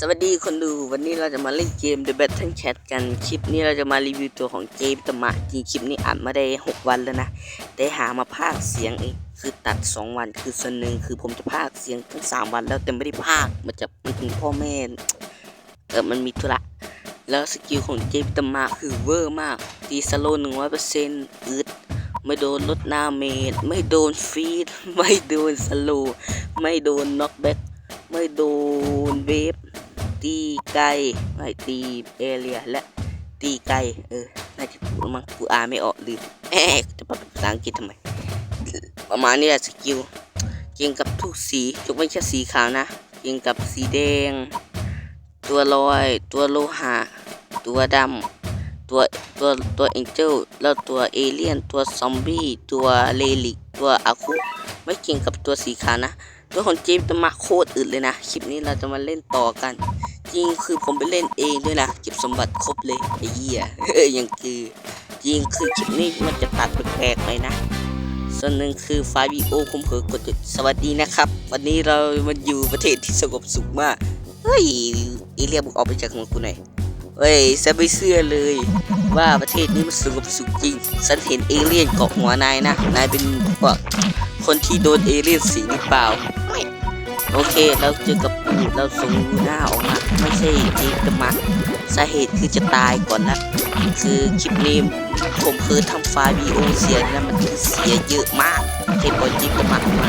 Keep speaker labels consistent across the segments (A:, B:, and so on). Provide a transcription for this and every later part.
A: สวัสดีคนดูวันนี้เราจะมาเล่นเกม The Battle Chat กันคลิปนี้เราจะมารีวิวตัวของเกมตมะจริงคลิปนี้อัดมาได้ 6 วันแล้วนะ แต่หามาพากย์เสียงเองคือตัด 2 วันคือส่วนหนึ่งคือผมจะพากย์เสียงทั้ง 3 วันแล้วแต่ไม่ได้พากย์มาจากไปถึงพ่อแม่เออมันมีธุระแล้วสกิลของเกมตมะคือเวอร์มากตีสโลหนึ่งร้อยเปอร์เซ็นต์อึดไม่โดนลดหน้าเมดไม่โดนฟีดไม่โดนสโลไม่โดนน็อกแบ็กไม่โดนเวฟ ตีไกลไม่ตีเอเรียและตีไกลเออน่าจะพูดมั้งกูอ่านไม่ออกลืมแหมจะมาเป็นภาษาอังกฤษทำไม ประมาณนี้แหละสกิลเก่งกับทุกสียกเว้นแค่สีขาวนะเก่งกับสีแดง ตัวลอย ตัวโลหะ ตัวดำตัวตัวตัวเอ็นเจลแล้วตัวเอเลี่ยน ตัวซอมบี้ตัวเลลิกตัวอาคุไม่เก่งกับตัวสีขาวนะตัวของเจมส์จะมาโคตรอึดเลยนะ คลิปนี้เราจะมาเล่นต่อกัน จริงคือผมไปเล่นเองด้วยนะเก็บสมบัติครบเลยไอ้เหี้ยยังคือจริงคือคลิปนี้มันจะตัดแปลกๆไปนะ ส่วนหนึ่งคือไฟวีโอผมเผลอกดจุดสวัสดีนะครับ วันนี้เรามาอยู่ประเทศที่สงบสุขมากเฮ้ยอีเลียบุกออกไปจากของกูหน่อยเฮ้ยแซมไม่เชื่อเลย ว่าประเทศนี้มันสงบสุขจริง ฉันเห็นเอเลี่ยนเกาะหัวนายนะ นายเป็นพวกคนที่โดนเอเลี่ยนสิงหรือเปล่า โอเค เราเจอกับปูเราส่งลูน่าออกมาไม่ใช่จีกมาสาเหตุคือจะตายก่อนนะ คือคลิปนี้ผมคือทำไฟล์วีโอเสียนะมันเสียเยอะมาก ทปอจิกมากมา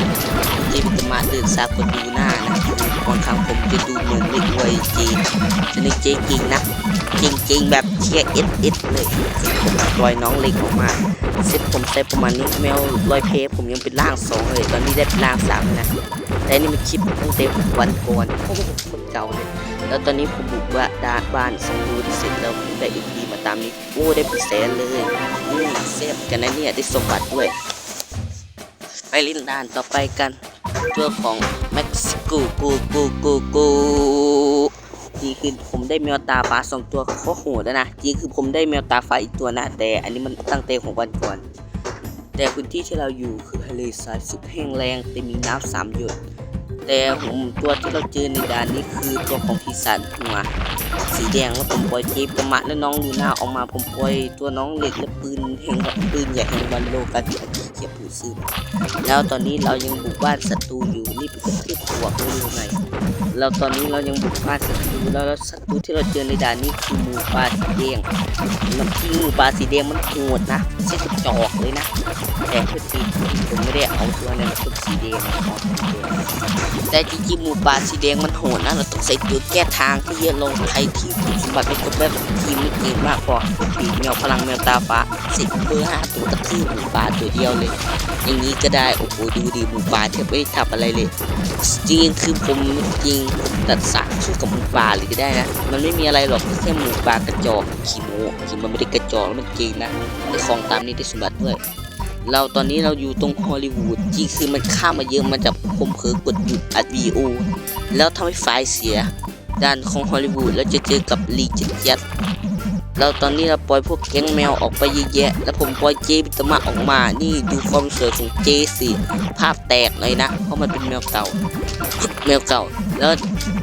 A: จิกมาเดินซากดูหน้านะบางครั้งผมจะดูเหมือนไม่อวยเจนจะในเจจริงนะ จริงๆแบบเชียร์เอสเอสเลยผมลอยน้องเล็กออกมาเซ็ตผมใช้ประมาณนี้แมวลอยเพผมยังเป็นร่างสองเลยตอนนี้ได้เป็นร่างสามนะแต่นี่มันคลิปตั้งแต่วันก่อนโอ้โหคนเก่าเลยแล้วตอนนี้ผมบุกว่าดาบ้านสมบูรณ์เสร็จแล้วผมได้อีกดีมาตามนี้โอ้ได้เป็นแสนเลยนี่เซฟกันนะเนี่ยได้สมบัติด้วย ลิ้นด่านต่อไปกันตัวของเม็กซิโกกูกูกูกูจริงคือผมได้แมวตาฟ้าสองตัวเขาโหดแล้วนะจริงคือผมได้แมวตาฟ้าอีกตัวนะแต่อันนี้มันตั้งแต่ของวันก่อน แต่พื้นที่ที่เราอยู่คือทะเลทรายสุดแห้งแรงแต่มีน้ำสามหยดแต่ผมตัวที่เราเจอในด่านนี้คือตัวของพิศาจหัวสีแดงแล้วผมปล่อยเจฟกระมะและน้องลูน่าออกมาผมปล่อยตัวน้องเล็กและปืนแห่งปืนใหญ่แห่งวันโลกาที่อาู่ซื้อแล้วตอนนี้เรายังบุกบ้านศัตรูอยู่นี่เป็นกระทืบหัวไม่รู้ไงเราตอนนี้เรายังบุกบ้านศัตรูแล้วศัตรูที่เราเจอในด่านนี้คือหมูป่าสีแดงมันที่หมูป่าสีแดงมันโหดนะใช่กระจอกเลยนะแต่ทุกทีผมไม่ได้เอาตัวนั้นชุดสีแดงมสีแดงแต่จริงๆหมูป่าสีแดงมันโหดนะเราต้องใส่ตัวแก้ทางที่เยอะลงใครที่คุณสมบัติไม่ครบแบบทีมไม่เก่งมากพอปีกแมวพลังแมวตาฟ้าสิบเบอร์ห้าตัวกระทืบหมูป่าตัวเดียวเลยอย่างนี้ก็ได้โอ้โหดูดิหมูป่าเทียบไม่ทำอะไรเลยจริงคือผมจริงผมตัดสากสู้กับหมูป่าเลยก็ได้นะมันไม่มีอะไรหรอกแค่หมูป่ากระจอกขี้โม้ขี้มันไม่ได้กระจอกแล้วมันจริงนะไอ้ของตามนี้ได้สมบัติด้วยเราตอนนี้เราอยู่ตรงฮอลลีวูดจริงคือมันข้ามมาเยอะมาจากผมเผลอกดหยุดอัดวีโอแล้วทำให้ไฟล์เสียด้านของฮอลลีวูดแล้วจะเจอกับลีจิตยัด เราตอนนี้เราปล่อยพวกแก๊งแมวออกไปเยอะแยะ แล้วผมปล่อยเจบิตมะออกมา นี่ดูความสวยของเจสิภาพแตกเลยนะ เพราะมันเป็นแมวเก่า แมวเก่า แล้ว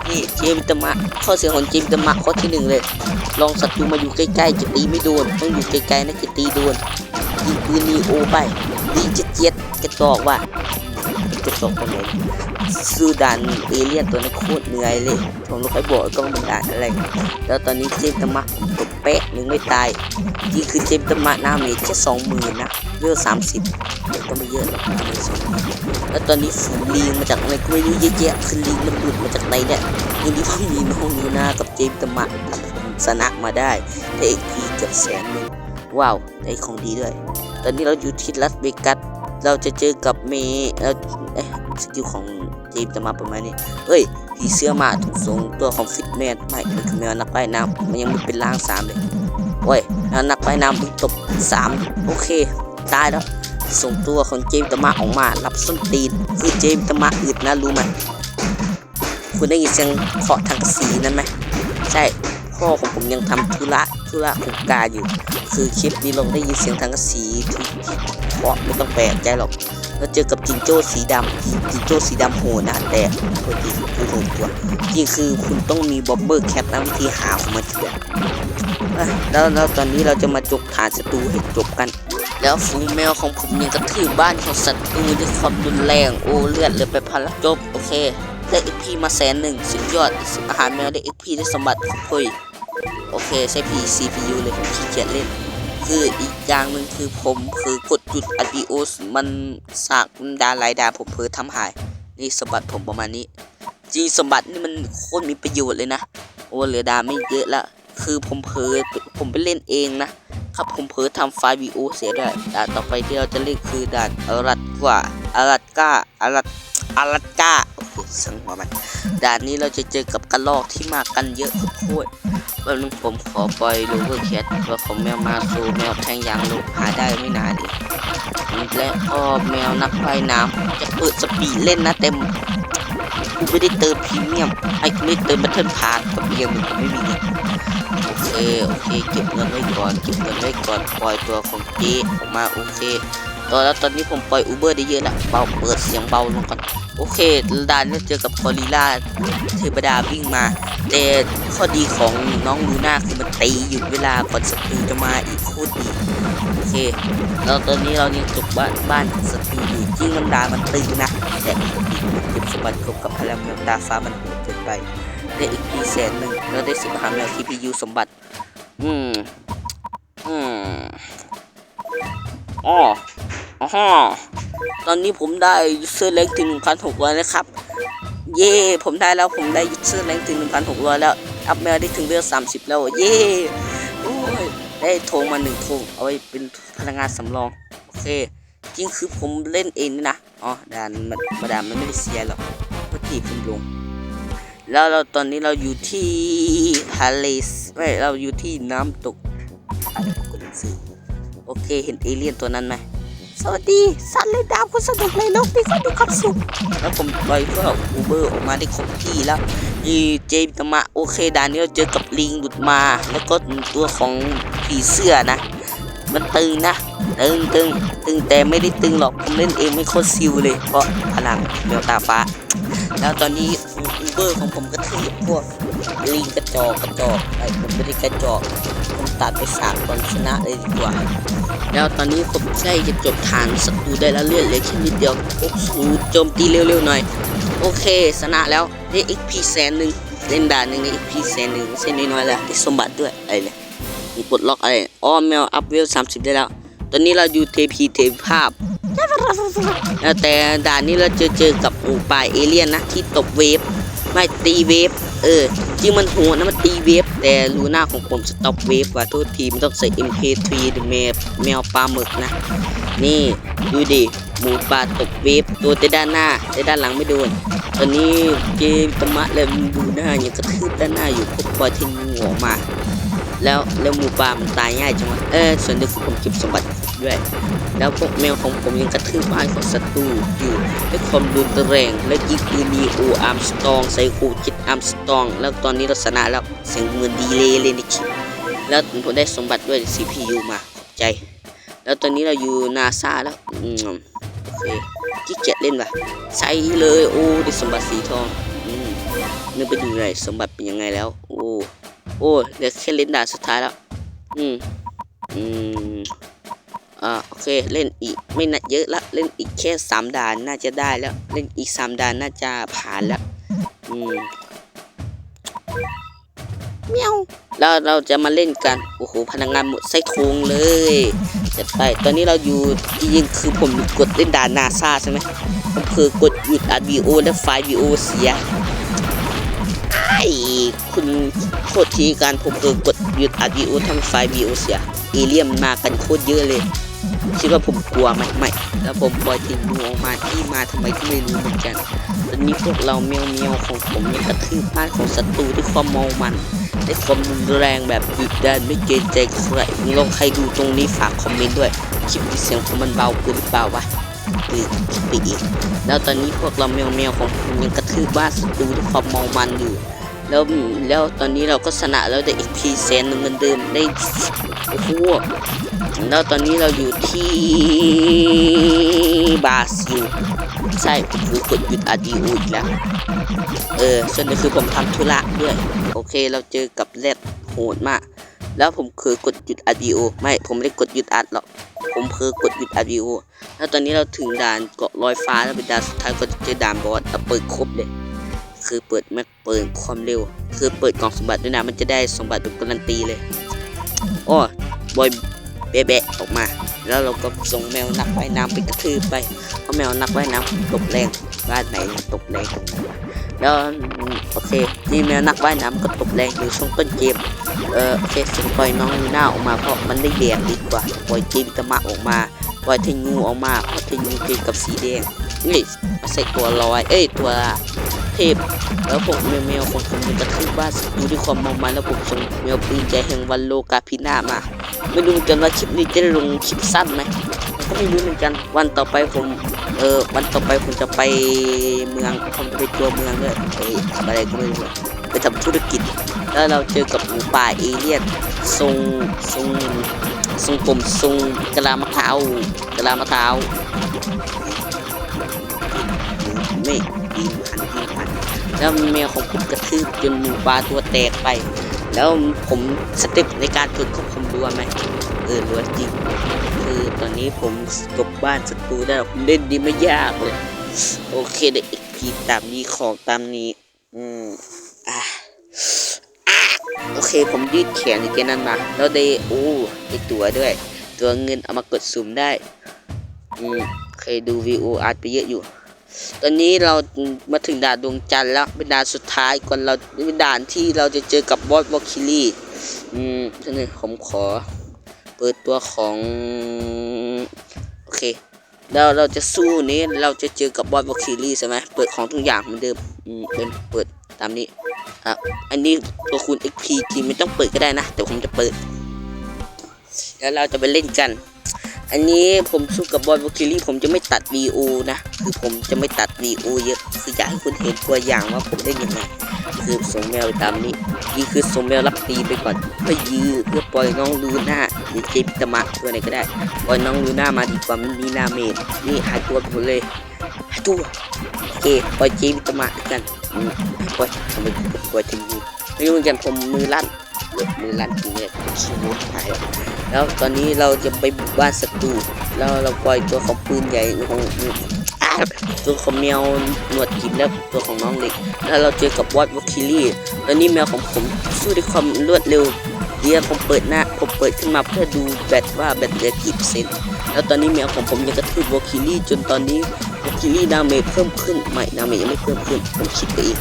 A: นี่เจบิตมะข้อเสียของเจบิตมะข้อที่หนึ่งเลย ลองศัตรูมาอยู่ใกล้ๆจะตีไม่โดน ต้องอยู่ไกลๆนะจะตีโดนยิงปืนนีโอไปดีเจ็ดเจ็ดกระจอกว่ะกระจอกคนไหน สู้ดันเอเลี่ยนตัวนั้นโคตรเหนื่อยเลย ผมรู้ไปบอกก็มันด่านอะไร แล้วตอนนี้เจมส์ตะมะผมกดเป๊ะหนึ่งไม่ตายจริงคือเจมส์ตะมะหน้าเมจแค่สองหมื่นนะเลือดสามสิบก็ไม่เยอะหรอกแล้วตอนนี้ฝูงลิงมาจากอะไรก็ไม่รู้เยอะแยะคือลิงมันหลุดมาจากไหนเนี่ยยังดีว่ามีน้องยูนากับเจมส์ตะมะชนะมาได้แต่อีกทีเกือบแสนหนึ่งว้าวได้ของดีด้วย ตอนนี้เราอยู่ที่ลัสเวกัสเราจะเจอกับเมย์เอ่อเอ๊ะสกิลของ เจมส์จะมาประมาณนี้เฮ้ยผีเสื้อมาถูกส่งตัวของฟิตแมนไม่มันคือแมวนักว่ายน้ำมันยังไม่เป็นร่างสามเลยโอ้ยแมวนักว่ายน้ำเพิ่งตบสามโอเคตายแล้วส่งตัวของเจมส์ตะมาออกมารับส้นตีนคือเจมส์ตะมาอึดนะรู้ไหมคุณได้ยินเสียงเคาะทางกระสีนั่นไหมใช่พ่อของผมยังทำธุระธุระของกาอยู่ คือคลิปนี้ลงได้ยินเสียงทางกระสีทุกเพราะไม่ต้องแปลกใจหรอก เราเจอกับจิงโจ้สีดำจิงโจ้สีดำโหดนะแต่ปกติคือโหดกว่าจริงคือคุณต้องมีบ็อบเบอร์แคทนะวิธีหาของมันคือะแล้วแล้วตอนนี้เราจะมาจบฐานศัตรูให้จบกัน แล้วฝูงแมวของผมยังกระทืบบ้านของศัตรูด้วยความรุนแรงโอ้เลือดเหลือไปพันละจบโอเคได้เอ็กพีมาแสนหนึ่งสุดยอดอาหารแมวได้เอ็กพีได้สมบัติคุยโอเคใช้พี CPU เลยผมขี้เกียจเล่น คืออีกอย่างหนึ่งคือผมคือกดหยุดอัดวิดีโอสมันสากดาลายดาผมเผลอทำหาย นี่สมบัติผมประมาณนี้ จริงสมบัตินี่มันโคตรมีประโยชน์เลยนะ โอ้เหลือดาไม่เยอะละ คือผมเผลอผมไปเล่นเองนะครับผมเผลอทำไฟล์วีโอเสียด้ด่านต่อไปที่เราจะเล่นคือด่านอารัตกว่าอารัตก้าอารัตอารัตก้าโอเคสังหัวมัน ด่านนี้เราจะเจอกับกระลอกที่มากันเยอะโคตรแป๊บนึงผมขอปล่อยลูเวอร์แคทตัวของแมวมาซูแมวแทงยางลูกหาได้ไม่นานและก็แมวนักว่ายน้ำจะเปิดสปีดเล่นนะเต็มกูไม่ได้เติมพรีเมียมไอ้กูไม่ได้เติมบัตเทิลพาร์กับเบียมึงก็ไม่มีเงินโอเคโอเคเก็บเงินไว้ก่อนเก็บเงินไว้ก่อนปล่อยตัวของเจ๊ออกมาโอเค ตอนแล้วตอนนี้ผมปล่อยอูเบอร์ได้เยอะแล้วเบาเปิดเสียงเบาลงก่อนโอเคด่านนี้เจอกับกอริล่าเทวดาวิ่งมา แต่ข้อดีของน้องลูน่าคือมันตีหยุดเวลาก่อนศัตรูจะมาอีกโคตรดีโอเคแล้วตอนนี้เรายังจบบ้านบ้านศัตรูอยู่จริงมันดามันตึงนะแต่เก็บสมบัติครบกับพลังแมวตาฟ้ามันโหดเกินไปได้อีกทีแสนหนึ่งแล้วได้สิบห้าแมว CPU สมบัติ อืมอืมอ๋อ อ๋อตอนนี้ผมได้ยูเซอร์แรงถึง1,600แล้วครับ เย่ผมได้แล้วผมได้ยูเซอร์แรงถึง1,600แล้ว อัพแมวได้ถึงเลือด30 แล้ว เย่โอ้ยได้โทงมาหนึ่งโทงเอาไว้เป็นพนักงานสำรอง โอเค จริงคือผมเล่นเองนี่นะ อ๋อดานมันมาดานมันไม่ได้เสียหรอกพราะทีผมลง แล้วเราตอนนี้เราอยู่ที่ทะเลสไม่เราอยู่ที่น้ำตกอะไรของคุณซื้อโอเค เห็นเอเลี่ยนตัวนั้นไหม สวัสดี สัตว์เลยดาวคุณสนุกเลยโลกนี้ก็มีความสุขแล้วผมปล่อยพวกอูเบอร์ออกมาได้ครบที่แล้วนี่เจมตมะโอเคด่านนี้เราเจอกับลิงหลุดมา แล้วก็ตัวของผีเสื้อนะ มันตึงนะตึงตึงตึงแต่ไม่ได้ตึงหรอกผมเล่นเองไม่โคตรซิวเลย เพราะพลังแมวตาฟ้า แล้วตอนนี้อูเบอร์ของผมก็ถือพวกลิงกระจอกกระจอกไอ้ผมไม่ได้กระจอก ตัดไปสามตอนชนะเลยดีกว่า แล้วตอนนี้ผมใช่จะจบฐานศัตรูได้แล้วเลือดเหลือแค่นิดเดียวโอ้โหโจมตีเร็วๆหน่อย โอเคชนะแล้วได้ XP แสนหนึ่งเล่นด่านหนึ่งได้ XP แสนหนึ่งไม่ใช่น้อยๆแล้วได้สมบัติด้วยอะไรเนี่ยมีปลดล็อกอะไรอ๋อแมวอัพเวล30ได้แล้ว ตอนนี้เราอยู่เทพีเทพภาพ แต่ด่านนี้เราเจอเจอกับหมูป่าเอเลี่ยนนะที่ตบเวฟไม่ตีเวฟ เออจริงมันโหัวนะมันตีเวฟแต่ลูน่าของผมสต็อปเวฟว่ะโทษทีมันต้องใส่ MK3 หรือแมวแมวปลาหมึกนะ นี่ดูดิหมูป่าตบเวฟตัวแต่ด้านหน้าแต่ด้านหลังไม่โดนตอนนี้เกมตะมะแล้วดูหน้าอย่างกระทืบด้านหน้าอยู่ผมปล่อยทิ้งงูออกมา แล้วแล้วหมูป่ามันตายง่ายจังวะเออส่วนเดียวผมเก็บสมบัติ ด้วย แล้วพวกแมวของผมยังกระทืบบ้านของศัตรูอยู่ด้วยความรุนแรงและยิงปืนดีโออาร์มสตองไซโคจิตอาร์มสตอง แล้วตอนนี้เราชนะแล้วเสียงเหมือนดีเลยเลยในคลิปแล้วผมได้สมบัติด้วย CPU มาขอบใจ แล้วตอนนี้เราอยู่นาซาแล้วอืมโอเคขี้เกียจเล่นว่ะใช้เลยโอ้ได้สมบัติสีทองอืมนึกไปดูหน่อยสมบัติเป็นยังไงแล้ว โอ้โอ้เหลือแค่เล่นด่านสุดท้ายแล้ว อืมอืม เคเล่นอีกไม่น่าเยอะละเล่นอีกแค่สามด่านน่าจะได้แล้ว เล่นอีกสามด่านน่าจะผ่านแล้วอืมเมียวแล้วเราจะมาเล่นกัน โอ้โห พนักงานหมดไส้โครงเลยจัดไป ตอนนี้เราอยู่จริงคือผมกดเล่นด่านนาซาใช่ไหมผมคือกดหยุดอัดวีโอและไฟล์วีโอเสียไอ้คุณโทษทีการผมเออกดหยุดอัดวีโอทำไฟล์วีโอเสียเอเลี่ยมมากันโคตรเยอะเลย คิดว่าผมกลัวไหมไม่แล้วผมปล่อยทิ้งงูออกมาที่มาทำไมก็ไม่รู้เหมือนกันตอนนี้พวกเราเมียวเมียวของผมยังกระทืบบ้านของศัตรูด้วยความเมามันด้วยความรุนแรงแบบดุดันไม่เกรงใจใครลองใครดูตรงนี้ฝากคอมเมนต์ด้วยคลิปนี้เสียงของมันเบาเกินหรือเปล่าวะหรือคิดไปอีกแล้วตอนนี้พวกเราเมียวเมียวของผมยังกระทืบบ้านศัตรูด้วยความเมามันอยู่แล้วแล้วตอนนี้เราก็ชนะแล้วได้อีกพีเซนหนึ่งเหมือนเดิมได้ โอ้โหแล้วตอนนี้เราอยู่ที่บราซิลใช่ผมกดหยุดอาดีอีกแล้ว เออ ส่วนนี้คือผมทำธุระด้วย โอเค เราเจอกับแรดโหดมาก แล้วผมเคยกดหยุดอาดีโอไม่ ผมไม่ได้กดหยุดอัดหรอก ผมเคยกดหยุดอาดีโอแล้วตอนนี้เราถึงด่านเกาะลอยฟ้าแล้วเป็นด่านสุดท้ายก็จะเจอด่านบอสแต่เปิดครบเลย คือเปิดแม็กเปิดความเร็ว คือเปิดกล่องสมบัติด้วยนะ มันจะได้สมบัติแบบการันตีเลย โอ้บอยเบะเบะออกมา แล้วเราก็ส่งแมวนักว่ายน้ำไปกระทืบไปเพราะแมวนักว่ายน้ำตกแรงบ้านไหนตกแรงแล้วโอเคนี่แมวนักว่ายน้ำก็ตกแรงอยู่ช่วงต้นเกมเออโอเคส่งปล่อยน้องลูน่าออกมาเพราะมันได้แดงดีกว่าปล่อยเจมิตามะออกมาปล่อยเทงูออกมาเพราะเทงูเจอกับสีแดงนี่ใส่ตัวลอยเอ้ยตัว เทพ แล้วผมแมวแมวของผมมันกระทืบบ้านศัตรูด้วยความเมามันแล้วผมส่งแมวปืนใจแห่งวันโลกาพินามา ไม่รู้เหมือนกันว่าคลิปนี้จะลงคลิปสั้นไหมก็ไม่รู้เหมือนกัน วันต่อไปผม เออ วันต่อไปผมจะไปเมือง ผมจะไปตัวเมืองด้วยเอ้ยทำอะไรก็ไม่รู้ไปทำธุรกิจ แล้วเราเจอกับหมูป่าเอเลี่ยนทรงทรงทรงผมทรงกะลามะพร้าวกะลามะพร้าวไม่ แล้วแมวของผมกระทืบจนหมูป่าตัวแตกไป แล้วผมสเต็ปในการฝึกของผมรัวไหมเออรัวจริงคือตอนนี้ผมกบบ้านศัตรูได้ผมเล่นดีไม่ยากเลย โอเคได้อีกทีตามนี้ของตามนี้ อืมอะอะโอเคผมยืดแขนในเกนั้นมาแล้วได้โอ้ได้ตัวด้วย ตัวเงินเอามากดสุ่มได้อืมเคยดูวีโออาร์ไปเยอะอยู่ ตอนนี้เรามาถึงด่านดวงจันทร์แล้วเป็นด่านสุดท้ายก่อนเราเป็นด่านที่เราจะเจอกับบอสวอคิลี่อืมทีนี้ผมขอ เปิดตัวของโอเคแล้วเราจะสู้นี้เราจะเจอกับบอสวอคิลี่ใช่ไหมเปิดของทุกอย่างเหมือนเดิมอืมเป็นเปิดตามนี้อะอันนี้ตัวคูณ XP จริงไม่ต้องเปิดก็ได้นะแต่ผมจะเปิด แล้วเราจะไปเล่นกัน อันนี้ผมสู้กับบอลวอลคิลี่ผมจะไม่ตัด VO นะ คือผมจะไม่ตัด VO เยอะ คืออยากให้คุณเห็นตัวอย่างว่าผมเล่นยังไง คือส่งแมวไปตามนี้ นี่คือส่งแมวรับตีไปก่อนเพื่อยื้อเพื่อปล่อยน้องลูน่าหรือเจมิตามะตัวไหนก็ได้ ปล่อยน้องลูน่ามาดีกว่ามมินาเมดนี่หายตัวไปหมดเลยหายตัวโอเคปล่อยเจมิตามะด้วยกันปล่อยทำไมปล่อยถึงมือไม่รู้เหมือนกันผมมือลั่น เดี๋ยวมือลั่นจริงเนี่ยชิวหายแล้วตอนนี้เราจะไปบุกบ้านศัตรูแล้วเราปล่อยตัวของปืนใหญ่ของตัวของแมวหนวดกินแล้วตัวของน้องเล็กแล้วเราเจอกับวอตวอคิลี่ตอนนี้แมวของผมสู้ด้วยความรวดเร็วเดี๋ยวผมเปิดหน้าผมเปิดขึ้นมาเพื่อดูแบตว่าแบตเหลือกี่เปอร์เซ็นต์แล้วตอนนี้แมวของผมยังกระทืบวอคิลี่จนตอนนี้วอคิลี่ดาเมจเพิ่มขึ้นไม่ดาเมจยังไม่เพิ่มขึ้นผมคิดไปเอง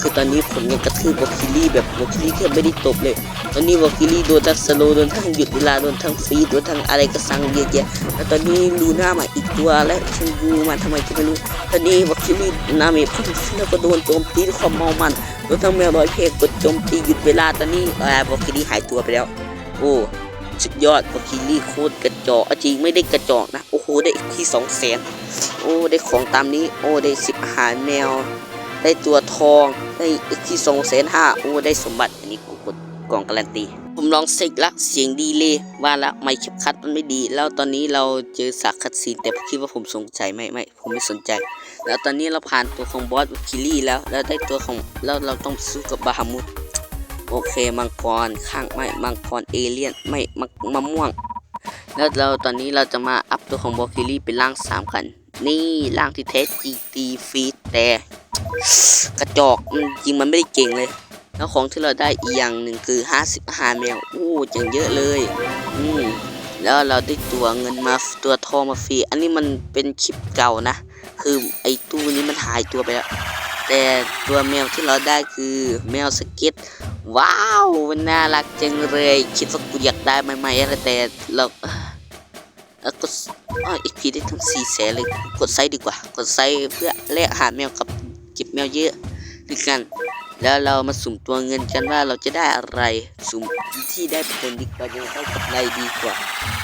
A: คือตอนนี้ผมยังกระทืบวอคิลี่แบบวอคิลี่แทบไม่ได้ตบเลย ตอนนี้วอคิลี่โดนทั้งสโลโดนทั้งหยุดเวลาโดนทั้งฟรีดโดนทั้งอะไรก็สั่งเยอะแยะแล้วตอนนี้ลูน่ามาอีกตัวและฉันยูมาทำไมก็ไม่รู้ ตอนนี้วอคิลี่นามจเพิ่มขึ้นแล้วก็โดนโจมตีด้วยความเมามันรถทั้งแมวร้อยเพกกดโจมตีหยุดเวลาตอนนี้อ่าบอกคิรี่หายตัวไปแล้ว โอ้สุดยอดบอกคิรี่โคตรกระจอกจริงไม่ได้กระจอกนะโอ้โหได้อีกที่สองแสนโอ้ได้ของตามนี้ โอ้ได้สิบอาหารแมว ได้ตัวทอง ได้ที่สองแสนห้าโอ้ได้สมบัติ อันนี้กูกดกล่องการันตี ผมลองเซ็กละเสียงดีเลยว่าละไม่เข็บคัดมันไม่ดี แล้วตอนนี้เราเจอสากคัดซีนแต่ผมคิดว่าผมสนใจไหมไม่ผมไม่สนใจ แล้วตอนนี้เราผ่านตัวของบอสคิลี่แล้วแล้วได้ตัวของแล้วเราต้องสู้กับบาฮามุดโอเคมังกรข้างไม่มังกรเอเลี่ยนไม่มะมะม่วง แล้วเราตอนนี้เราจะมาอัพตัวของบอสคิลี่เป็นร่างสามกัน นี่ร่างที่แท้จริงตีฟีดแต่ กระจอกมันจริงมันไม่ได้เก่งเลย แล้วของที่เราได้อีกอย่างหนึ่งคือ50อาหารแมวอู้จังเยอะเลยอืมแล้วเราได้ตัวเงินมาตัวทองมาฟรีอันนี้มันเป็นคลิปเก่านะ คือไอ้ตู้นี้มันหายตัวไปแล้วแต่ตัวแมวที่เราได้คือแมวสเก็ตว้าวมันน่ารักจังเลยคิดว่ากูอยากได้ใหม่ๆอะไรแต่เราเอ่อกดอ๋ออีกพีได้ทั้งสี่แสนเลยกดไซด์ดีกว่ากดไซด์เพื่อแลกอาหารแมวกับ เก็บแมวเยอะด้วยกัน แล้วเรามาสุ่มตัวเงินกันว่าเราจะได้อะไร สุ่มที่ได้ผลดีกว่าจะได้กำไรดีกว่า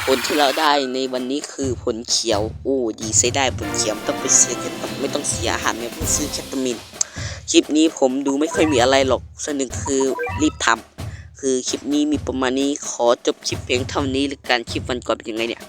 A: ผลที่เราได้ในวันนี้คือผลเขียว โอ้ดีใช้ได้ผลเขียวต้องไปเสียแคตาไม่ต้องเสียอาหารเนี่ยเพื่อซื้อแคตามินคลิปนี้ผมดูไม่ค่อยมีอะไรหรอกส่วนหนึ่งคือรีบทำคือคลิปนี้มีประมาณนี้ขอจบคลิปเพียงเท่านี้หรือการคลิปวันก่อนเป็นยังไงเนี่ย